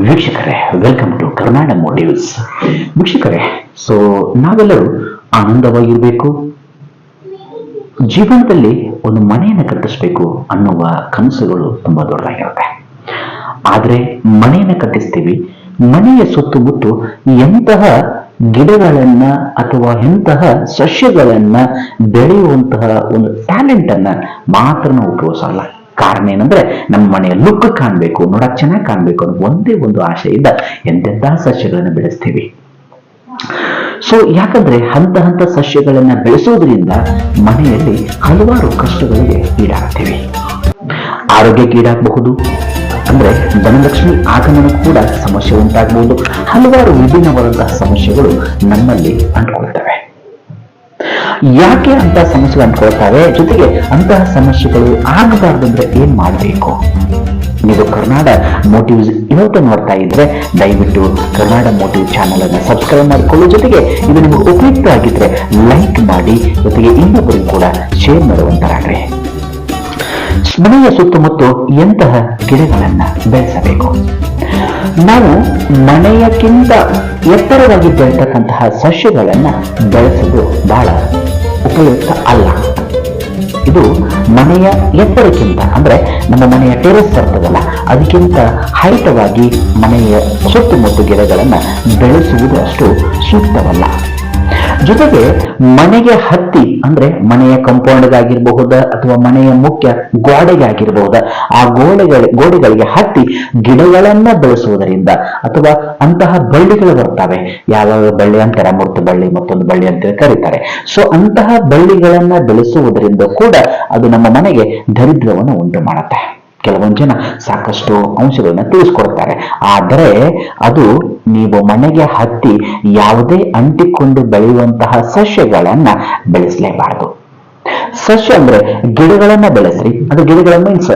ವೀಕ್ಷಕರೇ welcome to Karnataka motives ವೀಕ್ಷಕರೇ so ನಾವೆಲ್ಲರೂ ಆನಂದವಾಗಿರಬೇಕು? ಜೀವನದಲ್ಲಿ ಒಂದು ಮನೆಯನ್ನು ಕಟ್ಟಿಸ್ಬೇಕು ಅನ್ನುವ ಕನಸುಗಳು ತುಂಬಾ ದೊಡ್ಡದಾಗಿರುತ್ತೆ. ಆದರೆ ಮನೆಯನ್ನು ಕಟ್ಟಿಸ್ತೀವಿ, ಮನೆಯ ಸುತ್ತಮುತ್ತ ಎಂತಹ ಗಿಡಗಳನ್ನ ಅಥವಾ ಎಂತಹ ಸಸ್ಯಗಳನ್ನ ಬೆಳೆಯುವಂತಹ ಒಂದು ಟ್ಯಾಲೆಂಟ್ ಅನ್ನ ಮಾತ್ರ ನಾವು ಉಪಯೋಗಿಸಲ್ಲ. ಕಾರಣ ಏನಂದ್ರೆ ನಮ್ಮ ಮನೆಯ ಲುಕ್ ಕಾಣಬೇಕು, ನೋಡಕ್ ಚೆನ್ನಾಗಿ ಕಾಣಬೇಕು ಅನ್ನೋ ಒಂದೇ ಒಂದು ಆಶೆಯಿಂದ ಎಂತೆಂತಹ ಸಸ್ಯಗಳನ್ನು ಬೆಳೆಸ್ತೀವಿ. ಸೊ ಯಾಕಂದ್ರೆ ಹಂತ ಹಂತ ಸಸ್ಯಗಳನ್ನ ಬೆಳೆಸೋದ್ರಿಂದ ಮನೆಯಲ್ಲಿ ಹಲವಾರು ಕಷ್ಟಗಳಿಗೆ ಈಡಾಗ್ತೀವಿ. ಆರೋಗ್ಯಕ್ಕೆ ಈಡಾಗಬಹುದು. ಅಂದ್ರೆ ಧನಲಕ್ಷ್ಮಿ ಆಗಮನ ಕೂಡ ಸಮಸ್ಯೆ ಉಂಟಾಗಬಹುದು ಹಲವಾರು ವಿಭಿನ್ನವಾದಂತಹ ಸಮಸ್ಯೆಗಳು ನಮ್ಮಲ್ಲಿ ಅಂಟ್ಕೊಳ್ತವೆ. ಯಾಕೆ ಅಂತ ಸಮಸ್ಯೆಗಳು ಅಂಟ್ಕೊಳ್ತವೆ ಜೊತೆಗೆ ಅಂತಹ ಸಮಸ್ಯೆಗಳು ಆಗಬಾರ್ದಂದ್ರೆ ಏನ್ ಮಾಡಬೇಕು? ನೀವು ಕರ್ನಾಡ ಮೋಟಿವ್ಸ್ ಇವತ್ತು ನೋಡ್ತಾ ಇದ್ರೆ ದಯವಿಟ್ಟು ಕರ್ನಾಡ ಮೋಟಿವ್ ಚಾನಲ್ ಅನ್ನು ಸಬ್ಸ್ಕ್ರೈಬ್ ಮಾಡಿಕೊಳ್ಳಿ. ಜೊತೆಗೆ ಇದು ನಿಮಗೆ ಉಪಯುಕ್ತ ಆಗಿದ್ರೆ ಲೈಕ್ ಮಾಡಿ, ಜೊತೆಗೆ ಇನ್ನೊಬ್ಬರಿಗೂ ಕೂಡ ಶೇರ್ ಮಾಡುವಂತರಾಗ್ರಿ. ಮನೆಯ ಸುತ್ತಮುತ್ತ ಎಂತಹ ಗಿಡಗಳನ್ನ ಬೆಳೆಸಬೇಕು? ನಾವು ಮನೆಯಕ್ಕಿಂತ ಎತ್ತರವಾಗಿ ಬೆಳೆತಕ್ಕಂತಹ ಸಸ್ಯಗಳನ್ನ ಬೆಳೆಸೋದು ಬಹಳ ಉಪಯುಕ್ತ ಅಲ್ಲ. ಇದು ಮನೆಯ ಎತ್ತರಕ್ಕಿಂತ, ಅಂದ್ರೆ ನಮ್ಮ ಮನೆಯ ಟೆರೆಸ್ ಬರ್ತದಲ್ಲ ಅದಕ್ಕಿಂತ ಹೈಟವಾಗಿ ಮನೆಯ ಸುತ್ತಮುತ್ತ ಗಿಡಗಳನ್ನು ಬೆಳೆಸುವುದು ಅಷ್ಟು ಸೂಕ್ತವಲ್ಲ. ಜೊತೆಗೆ ಮನೆಗೆ ಹತ್ತಿ ಅಂದ್ರೆ ಮನೆಯ ಕಂಪೌಂಡ್ಗಾಗಿರ್ಬಹುದು ಅಥವಾ ಮನೆಯ ಮುಖ್ಯ ಗೋಡೆಗೆ ಆಗಿರಬಹುದ ಆ ಗೋಡೆಗಳ, ಗೋಡೆಗಳಿಗೆ ಹತ್ತಿ ಗಿಡಗಳನ್ನ ಬೆಳೆಸುವುದರಿಂದ ಅಥವಾ ಅಂತಹ ಬಳ್ಳಿಗಳು ಬರ್ತವೆ. ಯಾವ ಬಳ್ಳಿ ಅಂತಾರೆ? ಮೂರ್ತಿ ಬಳ್ಳಿ ಮತ್ತೊಂದು ಬಳ್ಳಿ ಅಂತ ಕರೀತಾರೆ. ಸೊ ಅಂತಹ ಬಳ್ಳಿಗಳನ್ನ ಬೆಳೆಸುವುದರಿಂದ ಕೂಡ ಅದು ನಮ್ಮ ಮನೆಗೆ ದರಿದ್ರವನ್ನು ಉಂಟು ಮಾಡುತ್ತೆ ಕೆಲವೊಂದು ಜನ ಸಾಕಷ್ಟು ಅಂಶಗಳನ್ನ ತಿಳಿಸ್ಕೊಡ್ತಾರೆ. ಆದರೆ ಅದು ನೀವು ಮನೆಗೆ ಹತ್ತಿ ಯಾವುದೇ ಅಂಟಿಕೊಂಡು ಬೆಳೆಯುವಂತಹ ಸಸ್ಯಗಳನ್ನ ಬೆಳೆಸಲೇಬಾರದು. ಸಸ್ಯ ಅಂದ್ರೆ ಗಿಡಗಳನ್ನ ಬೆಳೆಸ್ರಿ. ಅದು ಗಿಡಗಳ ಮೀನ್ಸ್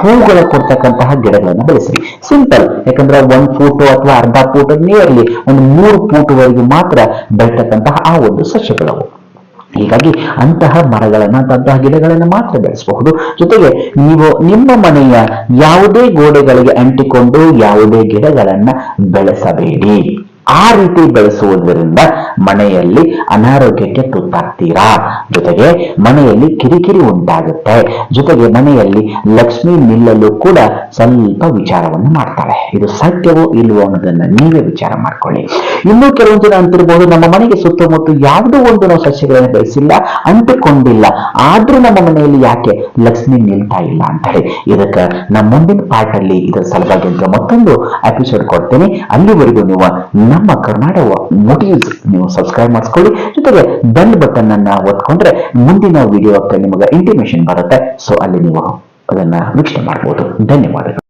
ಹೂಗಳ ಕೊಡ್ತಕ್ಕಂತಹ ಗಿಡಗಳನ್ನ ಬೆಳೆಸ್ರಿ. ಸಿಂಪಲ್ ಯಾಕಂದ್ರೆ ಒಂದ್ ಫೂಟು ಅಥವಾ ಅರ್ಧ ಫೂಟ್ ನಿಯರ್ಲಿ ಒಂದು ಮೂರು ಫೂಟ್ವರೆಗೆ ಮಾತ್ರ ಬೆಳ್ತಕ್ಕಂತಹ ಆ ಒಂದು ಸಸ್ಯಗಳವು. ಹೀಗಾಗಿ ಅಂತಹ ಮರಗಳನ್ನು ಅಂತಹ ಗಿಡಗಳನ್ನು ಮಾತ್ರ ಬೆಳೆಸಬಹುದು. ಜೊತೆಗೆ ನೀವು ನಿಮ್ಮ ಮನೆಯ ಯಾವುದೇ ಗೋಡೆಗಳಿಗೆ ಅಂಟಿಕೊಂಡು ಯಾವುದೇ ಗಿಡಗಳನ್ನು ಬೆಳೆಸಬೇಡಿ. ಆ ರೀತಿ ಬೆಳೆಸುವುದರಿಂದ ಮನೆಯಲ್ಲಿ ಅನಾರೋಗ್ಯಕ್ಕೆ ತುತ್ತಾಗ್ತೀರಾ? ಜೊತೆಗೆ ಮನೆಯಲ್ಲಿ ಕಿರಿಕಿರಿ ಉಂಟಾಗುತ್ತೆ. ಜೊತೆಗೆ ಮನೆಯಲ್ಲಿ ಲಕ್ಷ್ಮಿ ನಿಲ್ಲಲು ಕೂಡ ಸ್ವಲ್ಪ ವಿಚಾರವನ್ನು ಮಾಡ್ತಾರೆ. ಇದು ಸತ್ಯವೋ ಇಲ್ವೋ ಅನ್ನೋದನ್ನ ನೀವೇ ವಿಚಾರ ಮಾಡ್ಕೊಳ್ಳಿ. ಇನ್ನೂ ಕೆಲವೊಂದು ಜನ ಅಂತಿರಬಹುದು ನಮ್ಮ ಮನೆಗೆ ಸುತ್ತಮುತ್ತ ಯಾವುದೋ ಒಂದು ನಾವು ಸಸ್ಯಗಳನ್ನು ಬೆಳೆಸಿಲ್ಲ, ಅಂಟಿಕೊಂಡಿಲ್ಲ. ಆದ್ರೂ ನಮ್ಮ ಮನೆಯಲ್ಲಿ ಯಾಕೆ ಲಕ್ಷ್ಮಿ ನಿಲ್ತಾ ಇಲ್ಲ ಅಂತ ಹೇಳಿ ಇದಕ್ಕೆ ನಮ್ಮ ಮುಂದಿನ ಪಾರ್ಟ್ ಅಲ್ಲಿ ಇದರ ಸಲುವಾಗಿ ಅಂತ ಮತ್ತೊಂದು ಎಪಿಸೋಡ್ ಕೊಡ್ತೇನೆ. ಅಲ್ಲಿವರೆಗೂ ನೀವು ನಮ್ಮ ಕರ್ನಾಟಕ ಮೋಟಿವ್ಸ್ ನೀವು ಸಬ್ಸ್ಕ್ರೈಬ್ ಮಾಡಿಸ್ಕೊಳ್ಳಿ. ಜೊತೆಗೆ ಬೆಲ್ ಬಟನ್ ಅನ್ನ ಒತ್ಕೊಂಡ್ರೆ ಮುಂದಿನ ವಿಡಿಯೋ ನಿಮಗೆ ಇಂಟಿಮೇಶನ್ ಬರುತ್ತೆ. ಸೊ ಅಲ್ಲಿ ನೀವು ಅದನ್ನ ವೀಕ್ಷಣೆ ಮಾಡಬಹುದು ಧನ್ಯವಾದಗಳು.